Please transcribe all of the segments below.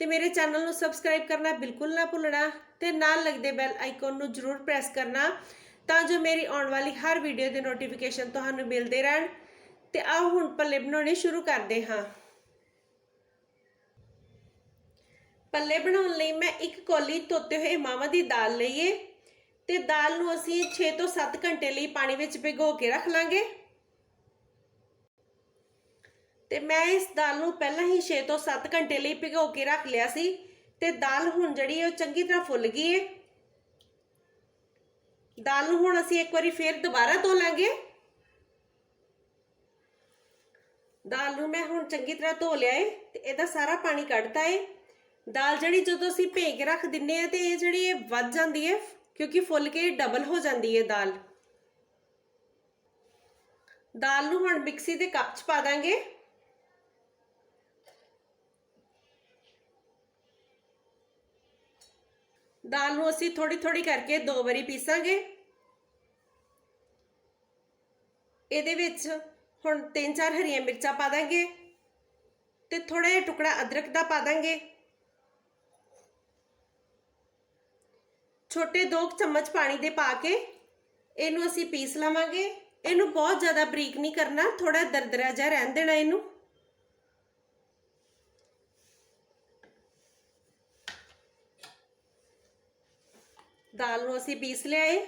ਤੇ ਮੇਰੇ ਚੈਨਲ ਨੂੰ ਸਬਸਕ੍ਰਾਈਬ ਕਰਨਾ ਬਿਲਕੁਲ ਨਾ ਭੁੱਲਣਾ ਤੇ ਨਾਲ ਲੱਗਦੇ ਬੈਲ ਆਈਕਨ ਨੂੰ ਜ਼ਰੂਰ ਪ੍ਰੈਸ ਕਰਨਾ ਤਾਂ ਜੋ ਮੇਰੀ ਆਉਣ ਵਾਲੀ ਹਰ ਵੀਡੀਓ ਦੇ ਨੋਟੀਫਿਕੇਸ਼ਨ ਤੁਹਾਨੂੰ ਮਿਲਦੇ ਰਹਿਣ। ਤੇ ਆਓ ਹੁਣ ਪੱਲੇ ਬਣਾਉਣੇ ਸ਼ੁਰੂ ਕਰਦੇ ਹਾਂ। ਪੱਲੇ ਬਣਾਉਣ ਲਈ ਮੈਂ ਇੱਕ ਕੋਲੀ ਧੋਤੇ ਹੋਏ ਮਾਵਾਂ ਦੀ ਦਾਲ ਲਈਏ ਤੇ ਦਾਲ ਨੂੰ ਅਸੀਂ 6 ਤੋਂ 7 ਘੰਟੇ ਲਈ ਪਾਣੀ ਵਿੱਚ ਭਿਗੋ ਕੇ ਰੱਖ ਲਾਂਗੇ। ਤੇ ਮੈਂ ਇਸ ਦਾਲ ਨੂੰ ਪਹਿਲਾਂ ਹੀ 6 ਤੋਂ 7 ਘੰਟੇ ਲਈ ਭਿਗੋ ਕੇ ਰੱਖ ਲਿਆ ਸੀ ਤੇ ਦਾਲ ਹੁਣ ਜਿਹੜੀ ਹੈ ਉਹ ਚੰਗੀ ਤਰ੍ਹਾਂ ਫੁੱਲ ਗਈ ਹੈ। ਦਾਲ ਨੂੰ ਹੁਣ ਅਸੀਂ ਇੱਕ ਵਾਰੀ ਫੇਰ ਦੁਬਾਰਾ ਧੋ ਲਾਂਗੇ। ਦਾਲ ਨੂੰ ਮੈਂ ਹੁਣ ਚੰਗੀ ਤਰ੍ਹਾਂ ਧੋ ਲਿਆ ਏ ਤੇ ਇਹਦਾ ਸਾਰਾ ਪਾਣੀ ਕੱਢਤਾ ਹੈ। ਦਾਲ ਜਿਹੜੀ ਜਦੋਂ ਅਸੀਂ ਭੇ ਕੇ ਰੱਖ ਦਿੰਨੇ ਆ ਤੇ ਇਹ ਜਿਹੜੀ ਇਹ ਵੱਧ ਜਾਂਦੀ ਹੈ, ਕਿਉਂਕਿ ਫੁੱਲ ਕੇ ਡਬਲ ਹੋ ਜਾਂਦੀ ਹੈ ਦਾਲ। ਦਾਲ ਨੂੰ ਹੁਣ ਮਿਕਸੀ ਦੇ ਕੱਪ 'ਚ ਪਾ ਦਾਂਗੇ। ਦਾਲ ਨੂੰ ਅਸੀਂ ਥੋੜੀ ਥੋੜੀ ਕਰਕੇ ਦੋ ਵਾਰੀ ਪੀਸਾਂਗੇ। ਇਹਦੇ ਵਿੱਚ ਹੁਣ ਤਿੰਨ ਚਾਰ ਹਰੀਆਂ ਮਿਰਚਾਂ ਪਾ ਦਾਂਗੇ ਤੇ ਥੋੜਾ ਜਿਹਾ ਟੁਕੜਾ ਅਦਰਕ ਦਾ ਪਾ ਦਾਂਗੇ। ਛੋਟੇ ਦੋ ਚਮਚ ਪਾਣੀ ਦੇ ਪਾ ਕੇ ਇਹਨੂੰ ਅਸੀਂ ਪੀਸ ਲਵਾਂਗੇ। ਇਹਨੂੰ ਬਹੁਤ ਜ਼ਿਆਦਾ ਬਰੀਕ ਨਹੀਂ ਕਰਨਾ ਥੋੜਾ ਦਰਦਰਾ ਜਿਹਾ ਰਹਿਣ ਦੇਣਾ ਇਹਨੂੰ। ਦਾਲ ਨੂੰ ਅਸੀਂ ਪੀਸ ਲਿਆ ਏ।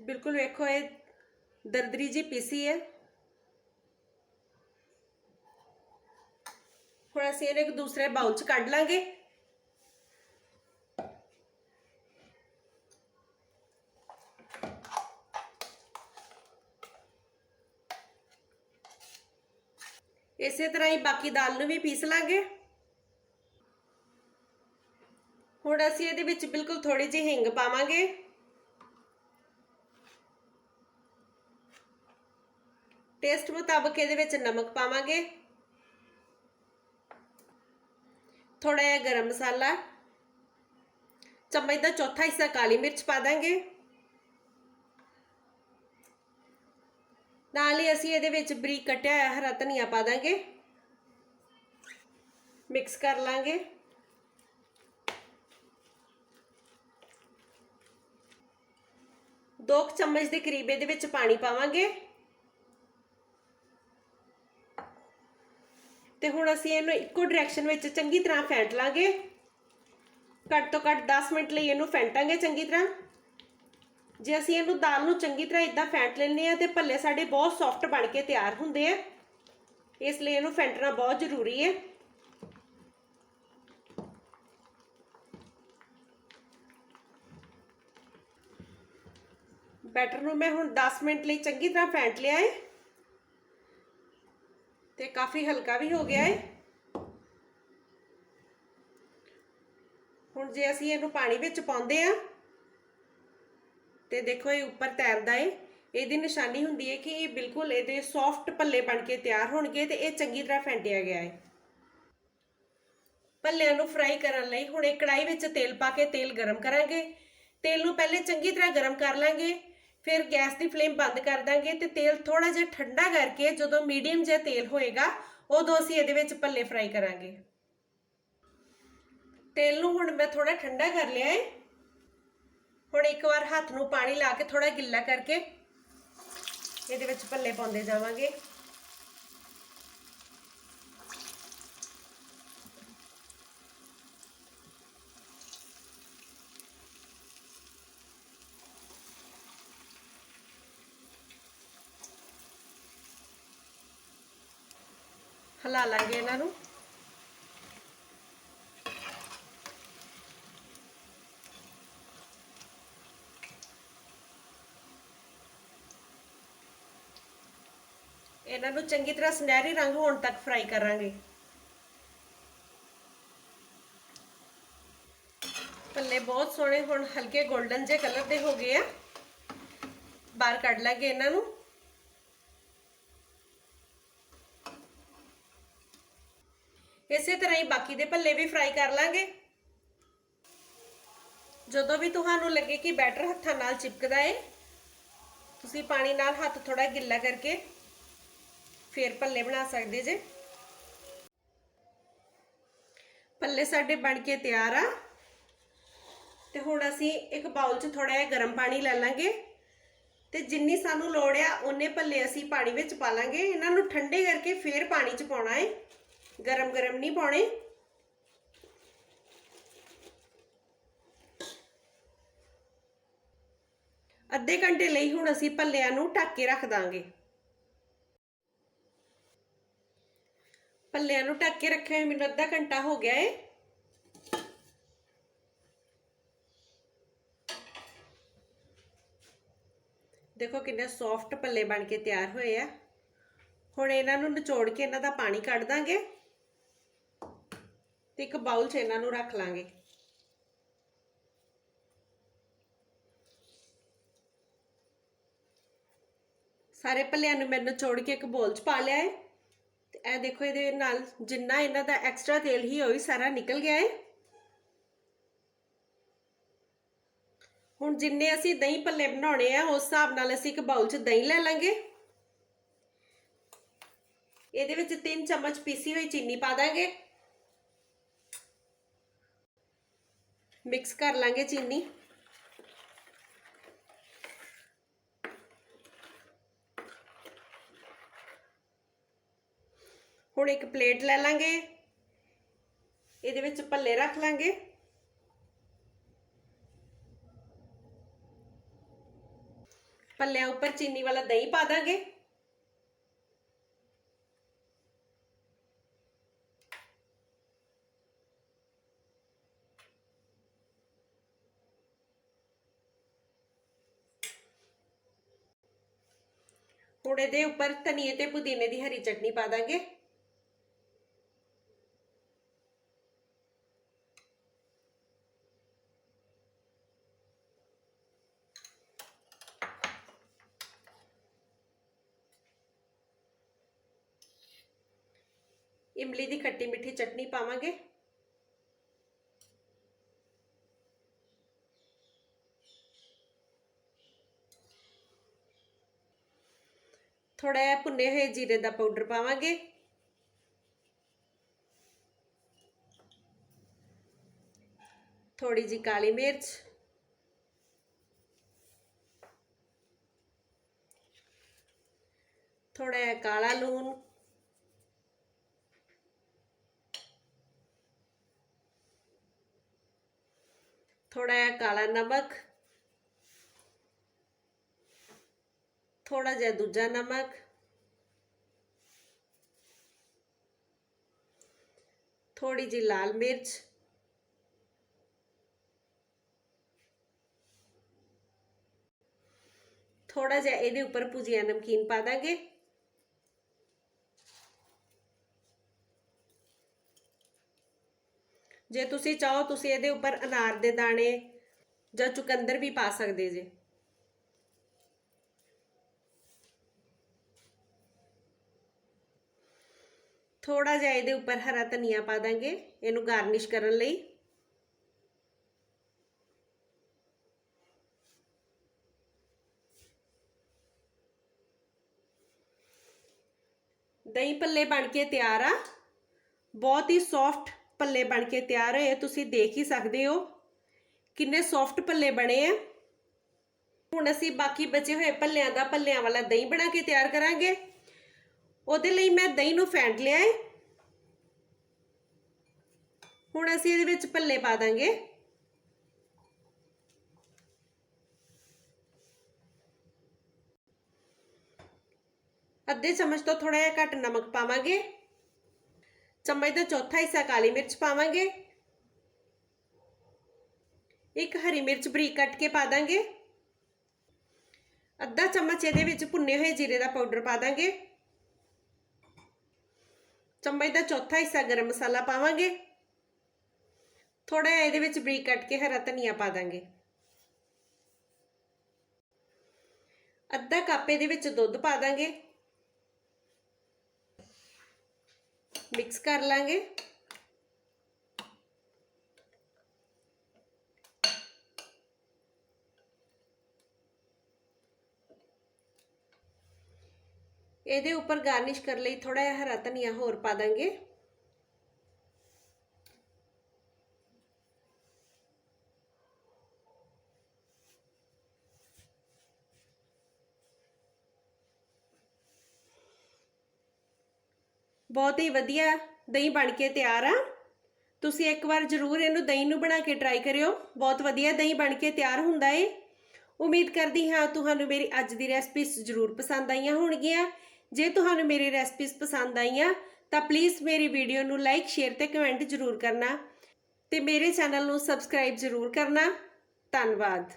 ਬਿਲਕੁਲ ਵੇਖੋ ਇਹ ਦਰਦਰੀ ਜੀ ਪੀਸੀ ਹੈ ਹੁਣ ਅਸੀਂ ਇਹਨੂੰ ਇੱਕ ਦੂਸਰੇ ਬਾਉਲ 'ਚ ਕੱਢ ਲਾਂਗੇ। ਇਸੇ ਤਰ੍ਹਾਂ ਹੀ ਬਾਕੀ ਦਾਲ ਨੂੰ ਵੀ ਪੀਸ ਲਾਂਗੇ। ਹੁਣ ਅਸੀਂ ਇਹਦੇ ਵਿੱਚ ਬਿਲਕੁਲ ਥੋੜੀ ਜਿਹੀ ਹਿੰਗ ਪਾਵਾਂਗੇ। ਟੇਸਟ ਮੁਤਾਬਕ ਇਹਦੇ ਵਿੱਚ ਨਮਕ ਪਾਵਾਂਗੇ। ਥੋੜਾ ਜਿਹਾ ਗਰਮ ਮਸਾਲਾ। ਚਮਚ ਦਾ ਚੌਥਾ ਹਿੱਸਾ ਕਾਲੀ ਮਿਰਚ ਪਾ ਦਾਂਗੇ। ਨਾਲ ਹੀ ਅਸੀਂ ਇਹਦੇ ਵਿੱਚ ਬਰੀਕ ਕੱਟਿਆ ਹੋਇਆ ਹਰਾ ਧਨੀਆ ਪਾ ਦਾਂਗੇ। ਮਿਕਸ ਕਰ ਲਾਂਗੇ। ਦੋ ਚਮਚ ਦੇ ਕਰੀਬ ਇਹਦੇ ਵਿੱਚ ਪਾਣੀ ਪਾਵਾਂਗੇ। ਤੇ ਹੁਣ ਅਸੀਂ ਇਹਨੂੰ ਇੱਕੋ ਡਾਇਰੈਕਸ਼ਨ ਵਿੱਚ ਚੰਗੀ ਤਰ੍ਹਾਂ ਫੈਂਟ ਲਾਂਗੇ। ਘੱਟ ਤੋਂ ਘੱਟ 10 ਮਿੰਟ ਲਈ ਇਹਨੂੰ ਫੈਂਟਾਂਗੇ ਚੰਗੀ ਤਰ੍ਹਾਂ। ਜੇ ਅਸੀਂ ਇਹਨੂੰ ਦਾਲ ਨੂੰ ਚੰਗੀ ਤਰ੍ਹਾਂ ਇਦਾਂ ਫੈਂਟ ਲੈਂਦੇ ਆ ਤੇ ਭੱਲੇ ਸਾਡੇ ਬਹੁਤ ਸੌਫਟ ਬਣ ਕੇ ਤਿਆਰ ਹੁੰਦੇ ਆ। ਇਸ ਲਈ ਇਹਨੂੰ ਫੈਂਟਣਾ ਬਹੁਤ ਜ਼ਰੂਰੀ ਹੈ। ਬੈਟਰ ਨੂੰ ਮੈਂ ਹੁਣ 10 ਮਿੰਟ ਲਈ ਚੰਗੀ ਤਰ੍ਹਾਂ ਫੈਂਟ ਲਿਆ ਹੈ ਤੇ ਕਾਫੀ ਹਲਕਾ ਵੀ ਹੋ ਗਿਆ ਹੈ ਹੁਣ ਜੇ ਅਸੀਂ ਇਹਨੂੰ ਪਾਣੀ ਵਿੱਚ ਪਾਉਂਦੇ ਆ, ਤੇ ਦੇਖੋ ਇਹ ਉੱਪਰ ਤੈਰਦਾ ਏ। ਇਹਦੀ ਨਿਸ਼ਾਨੀ ਹੁੰਦੀ ਹੈ ਕਿ ਇਹ ਬਿਲਕੁਲ ਇਹਦੇ ਸੌਫਟ ਪੱਲੇ ਬਣ ਕੇ ਤਿਆਰ ਹੋਣਗੇ ਤੇ ਇਹ ਚੰਗੀ ਤਰ੍ਹਾਂ ਫੈਂਟਿਆ ਗਿਆ ਹੈ ਪੱਲਿਆਂ ਨੂੰ ਫਰਾਈ ਕਰਨ ਲਈ ਹੁਣ ਇੱਕ ਕੜਾਈ ਵਿੱਚ ਤੇਲ ਪਾ ਕੇ ਤੇਲ ਗਰਮ ਕਰਾਂਗੇ। ਤੇਲ ਨੂੰ ਪਹਿਲੇ ਚੰਗੀ ਤਰ੍ਹਾਂ ਗਰਮ ਕਰ ਲਾਂਗੇ। ਫਿਰ ਗੈਸ ਦੀ ਫਲੇਮ ਬੰਦ ਕਰ ਦਾਂਗੇ ਤੇ ਤੇਲ ਥੋੜਾ ਜਿਹਾ ਠੰਡਾ ਕਰਕੇ ਜਦੋਂ ਮੀਡੀਅਮ ਜਿਹਾ ਤੇਲ ਹੋਏਗਾ, ਉਦੋਂ ਅਸੀਂ ਇਹਦੇ ਵਿੱਚ ਭੱਲੇ ਫਰਾਈ ਕਰਾਂਗੇ। ਤੇਲ ਨੂੰ ਹੁਣ ਮੈਂ ਥੋੜਾ ਠੰਡਾ ਕਰ ਲਿਆ ਹੈ ਹੁਣ ਇੱਕ ਵਾਰ ਹੱਥ ਨੂੰ ਪਾਣੀ ਲਾ ਕੇ ਥੋੜਾ ਗਿੱਲਾ ਕਰਕੇ ਇਹਦੇ ਵਿੱਚ ਭੱਲੇ ਪਾਉਂਦੇ ਜਾਵਾਂਗੇ। ਹਿਲਾ ਲਾਂਗੇ ਇਹਨਾਂ ਨੂੰ। ਇਹਨਾਂ ਨੂੰ ਚੰਗੀ ਤਰ੍ਹਾਂ ਸੁਨਹਿਰੀ ਰੰਗ ਹੋਣ ਤੱਕ ਫਰਾਈ ਕਰਾਂਗੇ। ਭੱਲੇ ਬਹੁਤ ਸੋਹਣੇ, ਹੁਣ ਹਲਕੇ 골ਡਨ ਜੇ ਕਲਰ ਦੇ ਹੋ ਗਏ ਆ। ਬਾਹਰ ਕੱਢ ਲਾਂਗੇ ਇਹਨਾਂ ਨੂੰ ਇਸੇ ਤਰ੍ਹਾਂ ਹੀ ਬਾਕੀ ਦੇ ਭੱਲੇ ਵੀ ਫਰਾਈ ਕਰ ਲਾਂਗੇ। ਜਦੋਂ ਵੀ ਤੁਹਾਨੂੰ ਲੱਗੇ ਕਿ ਬੈਟਰ ਹੱਥਾਂ ਨਾਲ ਚਿਪਕਦਾ ਏ, ਤੁਸੀਂ ਪਾਣੀ ਨਾਲ ਹੱਥ ਥੋੜਾ ਗਿੱਲਾ ਕਰਕੇ ਫੇਰ ਭੱਲੇ ਬਣਾ ਸਕਦੇ ਜੇ। ਭੱਲੇ ਸਾਡੇ ਬਣ ਕੇ ਤਿਆਰ ਆ। ਤੇ ਹੁਣ ਅਸੀਂ ਇੱਕ ਬਾਉਲ 'ਚ ਥੋੜਾ ਜਿਹਾ ਗਰਮ ਪਾਣੀ ਲੈ ਲਾਂਗੇ। ਤੇ ਜਿੰਨੀ ਸਾਨੂੰ ਲੋੜ ਆ, ਉਹਨੇ ਭੱਲੇ ਅਸੀਂ ਪਾਣੀ ਵਿੱਚ ਪਾ ਲਾਂਗੇ। ਇਹਨਾਂ ਨੂੰ ਠੰਡੇ ਕਰਕੇ ਫੇਰ ਪਾਣੀ 'ਚ ਪਾਉਣਾ ਏ। ਗਰਮ ਗਰਮ ਨਹੀਂ ਪਾਉਣੇ। ਅੱਧੇ ਘੰਟੇ ਲਈ ਹੁਣ ਅਸੀਂ ਭੱਲਿਆਂ ਨੂੰ ਢੱਕ ਕੇ ਰੱਖ ਦਾਂਗੇ। ਭੱਲਿਆਂ ਨੂੰ ਢੱਕ ਕੇ ਰੱਖਿਆ ਮੈਨੂੰ ਅੱਧਾ ਘੰਟਾ ਹੋ ਗਿਆ ਏ। ਦੇਖੋ ਕਿੰਨੇ ਸੌਫਟ ਪੱਲੇ ਬਣ ਕੇ ਤਿਆਰ ਹੋਏ ਆ। ਹੁਣ ਇਹਨਾਂ ਨੂੰ ਨਿਚੋੜ ਕੇ ਇਹਨਾਂ ਦਾ ਪਾਣੀ ਕੱਢ ਦਾਂਗੇ ਤੇ ਇੱਕ ਬਾਉਲ 'ਚ ਇਹਨਾਂ ਨੂੰ ਰੱਖ ਲਾਂਗੇ। ਸਾਰੇ ਭੱਲਿਆਂ ਨੂੰ ਮੈਂ ਨਿਚੋੜ ਕੇ ਇੱਕ ਬੋਲ 'ਚ ਪਾ ਲਿਆ ਹੈ ਤੇ ਇਹ ਦੇਖੋ ਇਹਦੇ ਨਾਲ ਜਿੰਨਾ ਇਹਨਾਂ ਦਾ ਐਕਸਟਰਾ ਤੇਲ ਹੀ ਹੋਈ ਸਾਰਾ ਨਿਕਲ ਗਿਆ ਹੈ ਹੁਣ ਜਿੰਨੇ ਅਸੀਂ ਦਹੀਂ ਭੱਲੇ ਬਣਾਉਣੇ ਆ, ਉਸ ਹਿਸਾਬ ਨਾਲ ਅਸੀਂ ਇੱਕ ਬਾਉਲ 'ਚ ਦਹੀਂ ਲੈ ਲਾਂਗੇ। ਇਹਦੇ ਵਿੱਚ 3 ਚਮਚ ਪੀਸੀ ਹੋਈ ਚੀਨੀ ਪਾ ਦਾਂਗੇ। ਮਿਕਸ ਕਰ ਲਾਂਗੇ ਚੀਨੀ। ਹੁਣ ਇੱਕ ਪਲੇਟ ਲੈ ਲਾਂਗੇ। ਇਹਦੇ ਵਿੱਚ ਭੱਲੇ ਰੱਖ ਲਾਂਗੇ। ਭੱਲਿਆਂ ਉੱਪਰ ਚੀਨੀ ਵਾਲਾ ਦਹੀਂ ਪਾ ਦਾਂਗੇ। ਹੁਣ ਇਹਦੇ ਉੱਪਰ ਧਨੀਏ ਤੇ ਪੁਦੀਨੇ ਦੀ ਹਰੀ ਚਟਨੀ ਪਾ ਦਾਂਗੇ। ਇਮਲੀ ਦੀ ਖੱਟੀ ਮਿੱਠੀ ਚਟਨੀ ਪਾਵਾਂਗੇ ਥੋੜਾ ਜਿਹਾ ਭੁੰਨੇ ਹੋਏ ਜੀਰੇ ਦਾ ਪਾਊਡਰ ਪਾਵਾਂਗੇ ਥੋੜੀ ਜੀ ਕਾਲੀ ਮਿਰਚ ਥੋੜਾ ਜਿਹਾ ਕਾਲਾ ਲੂਣ ਥੋੜਾ ਜਿਹਾ ਕਾਲਾ ਨਮਕ ਥੋੜਾ ਜਿਹਾ ਦੂਜਾ ਨਮਕ ਥੋੜੀ ਜੀ ਲਾਲ ਮਿਰਚ ਥੋੜਾ ਜਿਹਾ ਇਹਦੇ ਉੱਪਰ ਭੁਜੀਆ ਨਮਕੀਨ ਪਾ ਜੇ ਤੁਸੀਂ ਚਾਹੋ ਤੁਸੀਂ ਇਹਦੇ ਉੱਪਰ ਅਨਾਰ ਦੇ ਦਾਣੇ ਜਾਂ ਚੁਕੰਦਰ ਵੀ ਪਾ ਸਕਦੇ ਜੇ। ਥੋੜਾ ਜਿਹਾ ਇਹਦੇ ਉੱਪਰ ਹਰਾ ਧਨੀਆ ਪਾ ਦਾਂਗੇ, ਇਹਨੂੰ ਗਾਰਨਿਸ਼ ਕਰਨ ਲਈ। ਦਹੀਂ ਭੱਲੇ ਬਣ ਕੇ ਤਿਆਰ ਆ। ਬਹੁਤ ਹੀ ਸੌਫਟ ਭੱਲੇ ਬਣ ਕੇ ਤਿਆਰ ਹੋਏ ਤੁਸੀਂ ਦੇਖ ਹੀ ਸਕਦੇ ਹੋ ਕਿੰਨੇ ਸੌਫਟ ਭੱਲੇ ਬਣੇ ਆ। ਹੁਣ ਅਸੀਂ ਬਾਕੀ ਬਚੇ ਹੋਏ ਭੱਲਿਆਂ ਦਾ ਭੱਲਿਆਂ ਵਾਲਾ ਦਹੀਂ ਬਣਾ ਕੇ ਤਿਆਰ ਕਰਾਂਗੇ। ਉਹਦੇ ਲਈ ਮੈਂ ਦਹੀਂ ਨੂੰ ਫੈਂਟ ਲਿਆ ਹੈ ਹੁਣ ਅਸੀਂ ਇਹਦੇ ਵਿੱਚ ਭੱਲੇ ਪਾ ਦਾਂਗੇ। ਅੱਧੇ ਚਮਚ ਤੋਂ ਥੋੜਾ ਜਿਹਾ ਘੱਟ ਨਮਕ ਪਾਵਾਂਗੇ। ਚਮਚ ਦਾ ਚੌਥਾ ਹਿੱਸਾ ਕਾਲੀ ਮਿਰਚ ਪਾਵਾਂਗੇ। ਇੱਕ ਹਰੀ ਮਿਰਚ ਬਰੀਕ ਕੱਟ ਕੇ ਪਾ ਦਾਂਗੇ। ਅੱਧਾ ਚਮਚ ਇਹਦੇ ਵਿੱਚ ਭੁੰਨੇ ਹੋਏ ਜੀਰੇ ਦਾ ਪਾਊਡਰ ਪਾ ਦਾਂਗੇ। ਚਮਚ ਦਾ ਚੌਥਾ ਹਿੱਸਾ ਗਰਮ ਮਸਾਲਾ ਪਾਵਾਂਗੇ। ਥੋੜਾ ਜਿਹਾ ਇਹਦੇ ਵਿੱਚ ਬਰੀਕ ਕੱਟ ਕੇ ਹਰਾ ਧਨੀਆ ਪਾ ਦਾਂਗੇ। ਅੱਧਾ ਕੱਪ ਇਹਦੇ ਵਿੱਚ ਦੁੱਧ ਪਾ ਦਾਂਗੇ। ਮਿਕਸ ਕਰ ਲਾਂਗੇ। ਇਹਦੇ ਉੱਪਰ ਗਾਰਨਿਸ਼ ਕਰ ਲਈ ਥੋੜਾ ਜਿਹਾ ਹਰਾ ਧਨੀਆ ਹੋਰ ਪਾ ਦਾਂਗੇ। ਬਹੁਤ ਹੀ ਵਧੀਆ ਦਹੀਂ ਬਣ ਕੇ ਤਿਆਰ ਆ। ਤੁਸੀਂ ਇੱਕ ਵਾਰ ਜ਼ਰੂਰ ਇਹਨੂੰ ਦਹੀਂ ਨੂੰ ਬਣਾ ਕੇ ਟਰਾਈ ਕਰਿਓ। ਬਹੁਤ ਵਧੀਆ ਦਹੀਂ ਬਣ ਕੇ ਤਿਆਰ ਹੁੰਦਾ ਏ। ਉਮੀਦ ਕਰਦੀ ਹਾਂ ਤੁਹਾਨੂੰ ਮੇਰੀ ਅੱਜ ਦੀ ਰੈਸਪੀਸ ਜ਼ਰੂਰ ਪਸੰਦ ਆਈਆਂ ਹੋਣਗੀਆਂ। ਜੇ ਤੁਹਾਨੂੰ ਮੇਰੀ ਰੈਸਪੀਸ ਪਸੰਦ ਆਈਆਂ, ਤਾਂ ਪਲੀਜ਼ ਮੇਰੀ ਵੀਡੀਓ ਨੂੰ ਲਾਈਕ ਸ਼ੇਅਰ ਤੇ ਕਮੈਂਟ ਜ਼ਰੂਰ ਕਰਨਾ ਤੇ ਮੇਰੇ ਚੈਨਲ ਨੂੰ ਸਬਸਕ੍ਰਾਈਬ ਜ਼ਰੂਰ ਕਰਨਾ। ਧੰਨਵਾਦ।